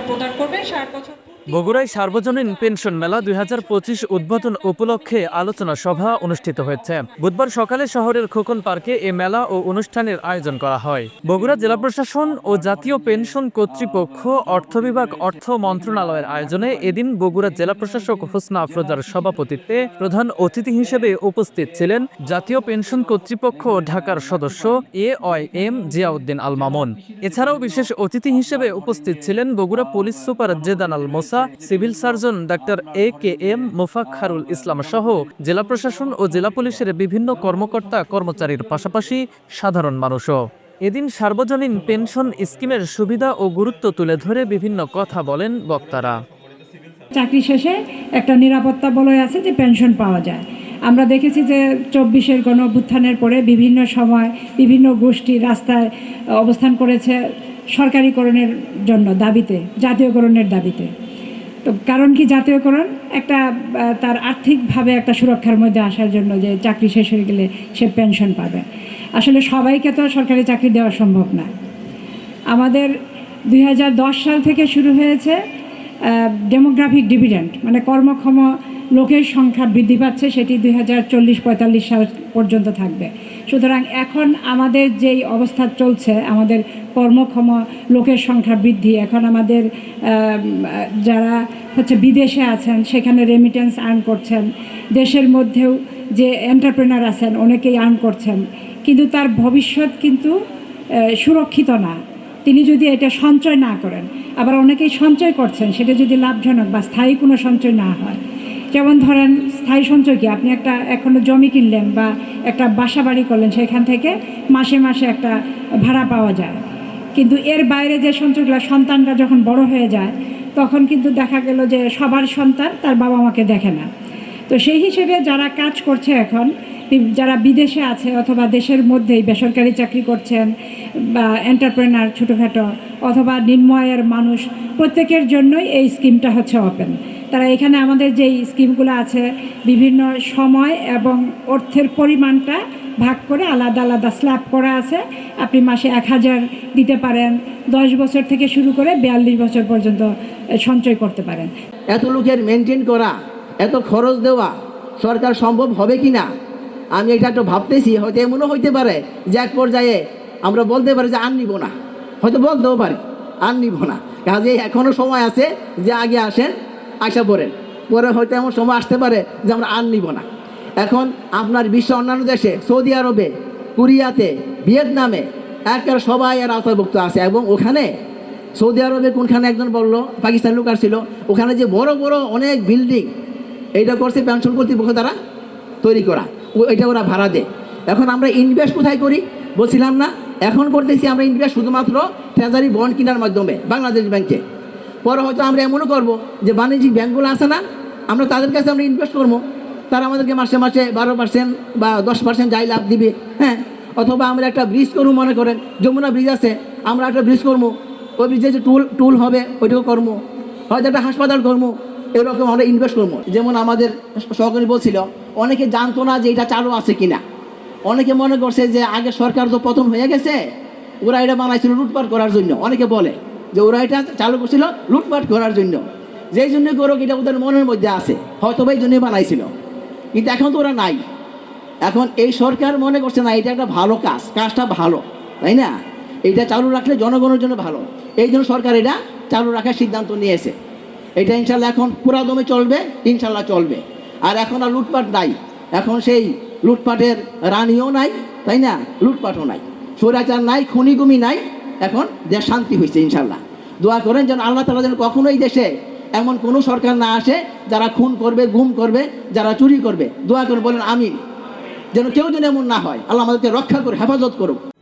প্রদান করবে সারা বছর বগুড়ায় সার্বজনীন পেনশন মেলা দুই হাজার পঁচিশ উদ্বোধন উপলক্ষে আলোচনা সভা অনুষ্ঠিত হয়েছে। বুধবার সকালে শহরের খোকন পার্কে এ মেলা ও অনুষ্ঠানের আয়োজন করা হয়। বগুড়া জেলা প্রশাসন ও জাতীয় পেনশন কর্তৃপক্ষ, অর্থ বিভাগ, অর্থ মন্ত্রণালয়ের আয়োজনে এদিন বগুড়া জেলা প্রশাসক হোসনা আফরোজার সভাপতিত্বে প্রধান অতিথি হিসেবে উপস্থিত ছিলেন জাতীয় পেনশন কর্তৃপক্ষ ঢাকার সদস্য এ অয় এম জিয়াউদ্দিন আল মামুন। এছাড়াও বিশেষ অতিথি হিসেবে উপস্থিত ছিলেন Bogura police super Jedan Al Mosa civil surgeon doctor A K M Mofakkharul Islam সহ জেলা প্রশাসন ও জেলা পুলিশের বিভিন্ন কর্মকর্তা কর্মচারীর পাশাপাশি সাধারণ মানুষও। এদিন সার্বজনীন পেনশন স্কিমের সুবিধা ও গুরুত্ব তুলে ধরে বিভিন্ন কথা বলেন বক্তারা। চাকরি শেষে একটা নিরাপত্তা বলয় আছে যে পেনশন পাওয়া যায়। আমরা দেখেছি যে চব্বিশের গণ অভ্যুত্থানের পরে বিভিন্ন সময় বিভিন্ন গোষ্ঠী রাস্তায় অবস্থান করেছে সরকারিকরণের জন্য দাবিতে, জাতীয়করণের দাবিতে। তো কারণ কি জাতীয়করণ? একটা তার আর্থিকভাবে একটা সুরক্ষার মধ্যে আসার জন্য যে চাকরি শেষ হয়ে গেলে সে পেনশন পাবে। আসলে সবাইকে তো সরকারি চাকরি দেওয়া সম্ভব না। আমাদের দুই হাজার দশ সাল থেকে শুরু হয়েছে ডেমোগ্রাফিক ডিভিডেন্ট মানে কর্মক্ষম লোকের সংখ্যা বৃদ্ধি পাচ্ছে, সেটি দুই হাজার চল্লিশ পঁয়তাল্লিশ সাল পর্যন্ত থাকবে। সুতরাং এখন আমাদের যেই অবস্থা চলছে, আমাদের কর্মক্ষম লোকের সংখ্যা বৃদ্ধি, এখন আমাদের যারা হচ্ছে বিদেশে আছেন, সেখানে রেমিটেন্স আর্ন করছেন, দেশের মধ্যেও যে এন্টারপ্রেনার আছেন, অনেকেই আর্ন করছেন, কিন্তু তার ভবিষ্যৎ কিন্তু সুরক্ষিত না। তিনি যদি এটা সঞ্চয় না করেন, আবার অনেকেই সঞ্চয় করছেন, সেটা যদি লাভজনক বা স্থায়ী কোনো সঞ্চয় না হয় যেমন ধরেন স্থায়ী সঞ্চয় কি? আপনি একটা এখনও জমি কিনলেন বা একটা বাসা বাড়ি করলেন, সেখান থেকে মাসে মাসে একটা ভাড়া পাওয়া যায়। কিন্তু এর বাইরে যে সঞ্চয়গুলো সন্তানরা যখন বড় হয়ে যায়, তখন কিন্তু দেখা গেল যে সবার সন্তান তার বাবা মাকে দেখে না। তো সেই হিসেবে যারা কাজ করছে এখন যারা বিদেশে আছে অথবা দেশের মধ্যেই বেসরকারি চাকরি করছেন বা এন্টারপ্রেনার ছোটোখাটো অথবা নিম্ন আয়ের মানুষ, প্রত্যেকের জন্যই এই স্কিমটা হচ্ছে ওপেন তারা এখানে আমাদের যেই স্কিমগুলো আছে, বিভিন্ন সময় এবং অর্থের পরিমাণটা ভাগ করে আলাদা আলাদা স্ল্যাব করা আছে। আপনি মাসে এক হাজার দিতে পারেন, দশ বছর থেকে শুরু করে বিয়াল্লিশ বছর পর্যন্ত সঞ্চয় করতে পারেন। এত লোকের মেনটেন করা, এত খরচ দেওয়া, সরকার সম্ভব হবে কি না? আমি এটা একটু ভাবতেছি, হয়তো এমনও হইতে পারে যে এক পর্যায়ে আমরা বলতে পারি যে আর নিব না। হয়তো বলতেও পারি, আর নিব না। কাজে এখনও সময় আছে যে আগে আসেন আসা পড়েন। পরে হয়তো এমন সময় আসতে পারে যে আমরা আর নিব না। এখন আপনার বিশ্ব অন্যান্য দেশে, সৌদি আরবে, কোরিয়াতে, ভিয়েতনামে একের সবাই এর আওতাভুক্ত আছে এবং ওখানে সৌদি আরবে কোনখানে একজন বলল, পাকিস্তান লোক ছিল ওখানে যে বড় বড় অনেক বিল্ডিং, এইটা করছে পেনশন কর্তৃপক্ষ দ্বারা তৈরি করা। এটা ওরা ভাড়া দেয়। এখন আমরা ইনভেস্ট কোথায় করি? বলছিলাম না, এখন করতেছি আমরা ইনভেস্ট শুধুমাত্র ট্রেজারি বন্ড কেনার মাধ্যমে, বাংলাদেশ ব্যাংকে। পরে হয়তো আমরা এমনও করব যে বাণিজ্যিক ব্যাংকগুলো আছে না, আমরা তাদের কাছে আমরা ইনভেস্ট করব। তারা আমাদেরকে মাসে মাসে বারো পার্সেন্ট বা দশ পার্সেন্ট যাই লাভ দিবে হ্যাঁ? অথবা আমরা একটা ব্রিজ করব মনে করেন, যমুনা ব্রিজ আছে, আমরা একটা ব্রিজ করব। ওই ব্রিজে যে টুল টুল হবে ওইটাও কর্ম হয়তো একটা হাসপাতাল করব, এরকম আমরা ইনভেস্ট করব। যেমন আমাদের সহকারী বলছিল, অনেকে জানতো না যে এটা চালু আছে কিনা। অনেকে মনে করছে যে আগে সরকার তো পতন হয়ে গেছে, ওরা এটা বানাইছিল লুটপাট করার জন্য, অনেকে বলে। যে ওরা এটা চালু করছিল লুটপাট করার জন্য। যেই জন্য করুক এটা ওদের মনের মধ্যে আছে হয়তো বা এই জন্যই বানাইছিল। কিন্তু এখন তো ওরা নাই। এখন এই সরকার মনে করছে না, এটা একটা ভালো কাজ, কাজটা ভালো, তাই না? এটা চালু রাখলে জনগণের জন্য ভালো। এই জন্য সরকার এটা চালু রাখার সিদ্ধান্ত নিয়েছে। এটা ইনশাল্লাহ এখন পুরা দমে চলবে ইনশাল্লাহ চলবে। আর এখন আর লুটপাট নাই। এখন সেই লুটপাটের রানিও নাই, তাই না? লুটপাটও নাই। স্বৈরাচার নাই, খুনিগুমি নাই। এখন দেশ শান্তি হয়েছে ইনশাল্লাহ দোয়া করেন যেন আল্লাহ তালা যেন কখনোই দেশে এমন কোনো সরকার না আসে, যারা খুন করবে, গুম করবে, যারা চুরি করবে। দোয়া করে বলেন, আমিন। যেন কেউ যেন এমন না হয়। আল্লাহ আমাদেরকে রক্ষা করে হেফাজত করুক।